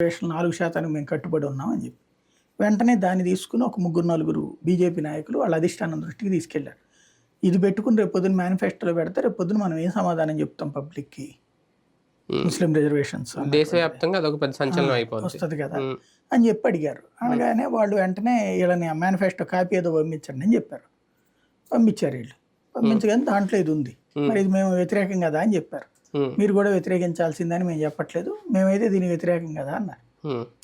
Reservation నాలుగు శాతానికి మేము కట్టుబడి ఉన్నామని చెప్పి. వెంటనే దాన్ని తీసుకుని ఒక ముగ్గురు నలుగురు బీజేపీ నాయకులు వాళ్ళ అధిష్టానం దృష్టికి తీసుకెళ్ళారు ఇది పెట్టుకుని రేపు పొద్దున్న మేనిఫెస్టోలో పెడితే రేపు పొద్దున మనం ఏం సమాధానం చెప్తాం పబ్లిక్కి ముస్లిం రిజర్వేషన్స్ దేశవ్యాప్తంగా అదొక పెద్ద సంచలనం అయిపోతుంది వస్తుంది కదా. అని చెప్పి అడిగారు. అనగానే వాళ్ళు వెంటనే వీళ్ళని మేనిఫెస్టో కాపీ ఏదో పంపించండి అని చెప్పారు. పంపించారు వీళ్ళు. పంపించగానే దాంట్లో ఇది ఉంది. మరి ఇది మేము వ్యతిరేకం కదా అని చెప్పారు. మీరు కూడా వ్యతిరేకించాల్సిందని మేము చెప్పట్లేదు. మేమైతే దీనికి వ్యతిరేకం కదా అన్నారు.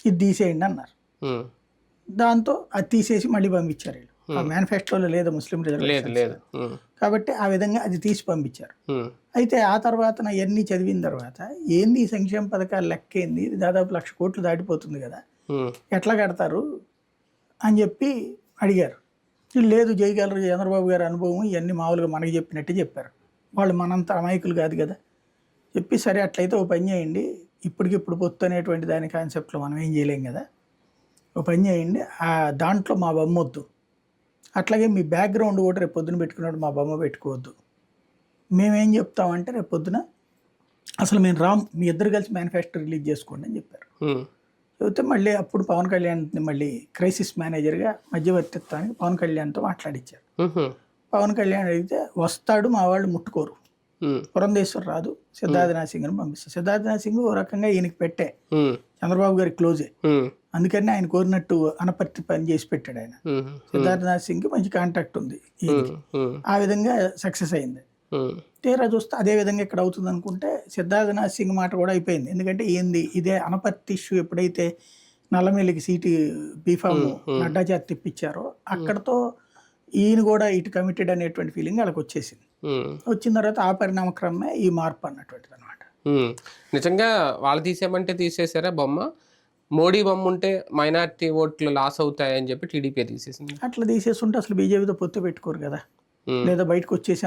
ఇది తీసేయండి అన్నారు. దాంతో అది తీసేసి మళ్ళీ పంపించారు వీళ్ళు. ఆ మేనిఫెస్టోలో లేదు ముస్లిం లేదు రిజర్వేషన్ కాబట్టి ఆ విధంగా అది తీసి పంపించారు. అయితే ఆ తర్వాత నా ఇవన్నీ చదివిన తర్వాత ఏంది ఈ సంక్షేమ పథకాలు లెక్క ఏంది? ఇది దాదాపు లక్ష కోట్లు దాటిపోతుంది కదా. ఎట్లా కడతారు? అని చెప్పి అడిగారు. లేదు చేయగలరు చంద్రబాబు గారి అనుభవం ఇవన్నీ మామూలుగా మనకి చెప్పినట్టు చెప్పారు. వాళ్ళు మనంత అమాయకులు కాదు కదా. చెప్పి సరే అట్లయితే ఓ పని చేయండి. ఇప్పటికిప్పుడు పొత్తు అనేటువంటి దాని కాన్సెప్ట్లో మనం ఏం చేయలేం కదా. ఓ పని చేయండి. ఆ దాంట్లో మా బొమ్మ వద్దు. అట్లాగే మీ బ్యాక్గ్రౌండ్ కూడా రేపు పొద్దున పెట్టుకున్నట్టు మా బొమ్మ పెట్టుకోవద్దు. మేమేం చెప్తామంటే రేపు పొద్దున అసలు మేము రామ్ మీ ఇద్దరు కలిసి మేనిఫెస్టో రిలీజ్ చేసుకోండి అని చెప్పారు. చెబితే మళ్ళీ అప్పుడు పవన్ కళ్యాణ్ని మళ్ళీ క్రైసిస్ మేనేజర్గా మధ్యవర్తిత్వానికి పవన్ కళ్యాణ్తో మాట్లాడించారు పవన్ కళ్యాణ్ అడిగితే వస్తాడు మా వాళ్ళు ముట్టుకోరు. పురంధేశ్వర్ రాదు సిద్ధార్థనాథ్ సింగ్ని పంపిస్తారు సిద్ధార్థనాథ్ సింగ్ ఓ రకంగా ఈయనకి పెట్టే. చంద్రబాబు గారి క్లోజే. అందుకని ఆయన కోరినట్టు అనపర్తి పని చేసి పెట్టాడు ఆయన. సిద్ధార్థనాథ్ సింగ్ మంచి కాంటాక్ట్ ఉంది ఆ విధంగా సక్సెస్ అయింది. తీరా చూస్తే అదే విధంగా ఇక్కడ అవుతుంది అనుకుంటే సిద్ధార్థనాథ్ సింగ్ మాట కూడా అయిపోయింది. ఎందుకంటే ఏంది? ఇదే అనపర్తి ఇష్యూ ఎప్పుడైతే నల్లమెల్లికి సీటు బీఫామ్ నడ్డా చేత తిప్పించారో అక్కడతో ఈయన కూడా ఇటు కమిటెడ్ అనేటువంటి ఫీలింగ్ వాళ్ళకి వచ్చేసింది. వచ్చిన తర్వాత ఆ పరిణామక్రమే ఈ మార్పు అన్నటువంటిది అనమాట. నిజంగా వాళ్ళు తీసేయమంటే తీసేసారా బొమ్మ? మోడీ బొమ్మ ఉంటే మైనారిటీ ఓట్లు లాస్ అవుతాయని చెప్పి టీడీపీ తీసేసింది. అట్లా తీసేస్తుంటే అసలు బీజేపీతో పొత్తు పెట్టుకోరు కదా. లేదా బయటకు వచ్చేసి